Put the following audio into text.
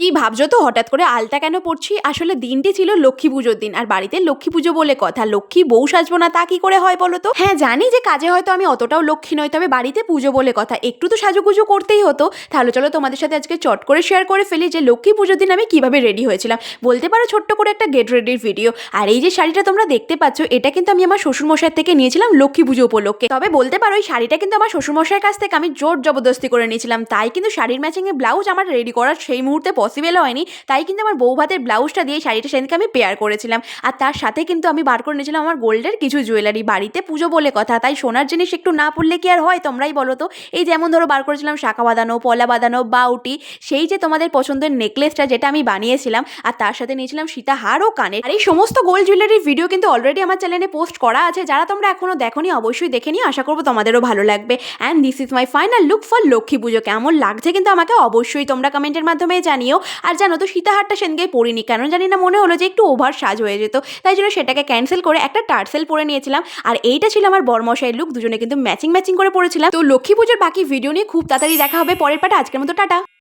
কি ভাবছ তো? হঠাৎ করে আলতা কেন পড়ছি? আসলে দিনটি ছিল লক্ষ্মী পুজোর দিন। আর বাড়িতে লক্ষ্মী পুজো বলে কথা। লক্ষ্মী বউ সাজবো না, তা কি করে হয় বলো তো? হ্যাঁ জানি যে কাজে হয়তো আমি অতটাও লক্ষ্মী নই, তবে বাড়িতে পুজো বলে কথা। একটু তো সাজুগুজু করতেই হতো। তাহলে চলো তোমাদের সাথে আজকে চট করে শেয়ার করে ফেলি যে লক্ষ্মী পুজোর দিন আমি কীভাবে রেডি হয়েছিলাম। বলতে পারো ছোট্ট করে একটা গেট রেডির ভিডিও আর এই যে শাড়িটা তোমরা দেখতে পাচ্ছ, এটা কিন্তু আমি আমার শ্বশুরমশাই থেকে নিয়েছিলাম লক্ষ্মী পুজো উপলক্ষে। তবে বলতে পারো, এই শাড়িটা কিন্তু আমার শ্বশুরমশাইয়ের কাছ থেকে আমি জোর জবরদস্তি করে নিয়েছিলাম। তাই কিন্তু শাড়ির ম্যাচিংয়ে ব্লাউজ আমার রেডি করার সেই মুহূর্তে পসিবল হয়নি। তাই কিন্তু আমার বউ ভাতের ব্লাউজটা দিয়ে শাড়িটা সেদিনকে আমি পেয়ার করেছিলাম। আর তার সাথে কিন্তু আমি বার করে নিয়েছিলাম আমার গোল্ডের কিছু জুয়েলারি বাড়িতে পুজো বলে কথা, তাই সোনার জিনিস একটু না পড়লে কি আর হয় তোমরাই বলো তো? এই যেমন ধরো বার করেছিলাম শাখা বাঁধানো, পলা বাঁধানো, বাউটি, সেই যে তোমাদের পছন্দের নেকলেসটা যেটা আমি বানিয়েছিলাম, আর তার সাথে নিয়েছিলাম সীতা হার ও কানের। আর এই সমস্ত গোল্ড জুয়েলারির ভিডিও কিন্তু অলরেডি আমার চ্যানেলে পোস্ট করা আছে। যারা তোমরা এখনও দেখোনি, অবশ্যই দেখে নিও। আশা করব তোমাদেরও ভালো লাগবে। And this is my final look for Lakshmi Puja. কেমন লাগছে কিন্তু আমাকে অবশ্যই তোমরা কমেন্টের মাধ্যমে জানিও। আর জানো তো সীতাহারটা সেদিনকে পরিনি কেন জানি না, মনে হলো যে একটু ওভার সাজ হয়ে যেত। তাই জন্য সেটাকে ক্যান্সেল করে একটা টার্সেল পরে নিয়েছিলাম। আর এইটা ছিল আমার বরমশাইয়ের লুক দুজনে কিন্তু ম্যাচিং ম্যাচিং করে পড়েছিলাম। তো লক্ষ্মী পুজোর বাকি ভিডিও নিয়ে খুব তাড়াতাড়ি দেখা হবে। পরের পাটা আজকের মতো, টাটা।